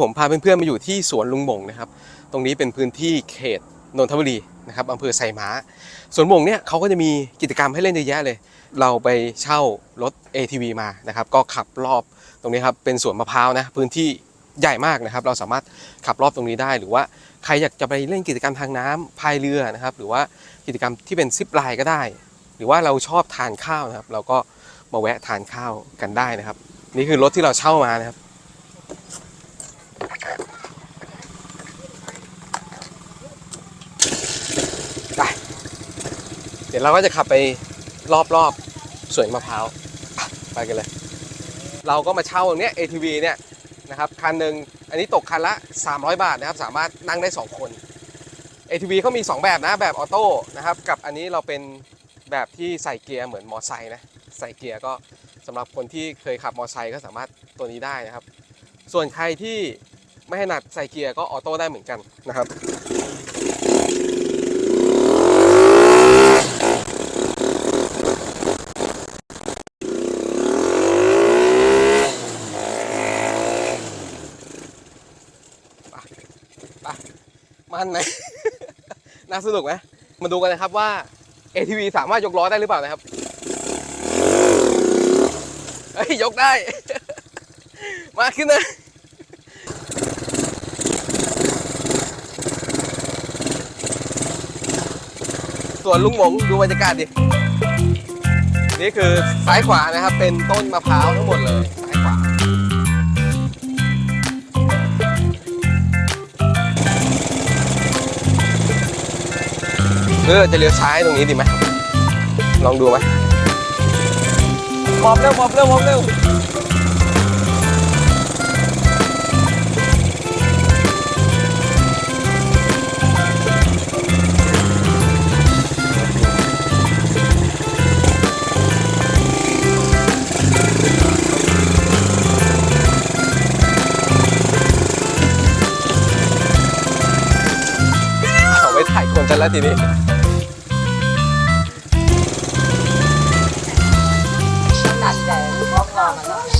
ผมพาเพื่อนๆมาอยู่ที่สวนลุงหมงนะครับ ตรงนี้เป็นพื้นที่เขตนนทบุรีนะครับอำเภอไซม้า สวนหมงเนี่ยเขาก็จะมีกิจกรรมให้เล่นเยอะแยะเลย เราไปเช่ารถ ATV มานะครับ ก็ขับรอบตรงนี้ครับ เป็นสวนมะพร้าวนะ พื้นที่ใหญ่มากนะครับ เราสามารถขับรอบตรงนี้ได้ หรือว่าใครอยากจะไปเล่นกิจกรรมทางน้ำพายเรือนะครับ หรือว่ากิจกรรมที่เป็นซิปไลน์ก็ได้ หรือว่าเราชอบทานข้าวนะครับ เราก็มาแวะทานข้าวกันได้นะครับ นี่คือรถที่เราเช่ามานะครับ เดี๋ยวเราก็จะขับไปรอบๆสวนมะพร้าวไปกันเลย เราก็มาเช่าตรงเนี้ย ATV เนี่ยนะครับคันหนึ่งอันนี้ตกคันละ 300 บาทนะครับ สามารถนั่งได้ 2 คน ATV เขามี 2 แบบนะ แบบออโต้นะครับ กับอันนี้เราเป็นแบบที่ใส่เกียร์เหมือนมอไซค์นะ ใส่เกียร์ก็สำหรับคนที่เคยขับมอไซค์ก็สามารถตัวนี้ได้นะครับ ส่วนใครที่ไม่ถนัดใส่เกียร์ก็ออโต้ได้เหมือนกันนะครับ มันไหม น่าสนุกไหมมาดูกันนะครับว่า ATV สามารถยกล้อได้หรือเปล่านะครับ เฮ้ย ยกได้ มาขึ้นนะส่วนลุงหมงดูบรรยากาศดิ นี่คือซ้ายขวานะครับ เป็นต้นมะพร้าวทั้งหมดเลย เออจะเลี้ยวซ้ายตรงนี้ดีไหมลองดูไหมมอบเร็วมอบเร็วมอบเร็วเอาไปถ่ายคนกันแล้วทีนี้ Name.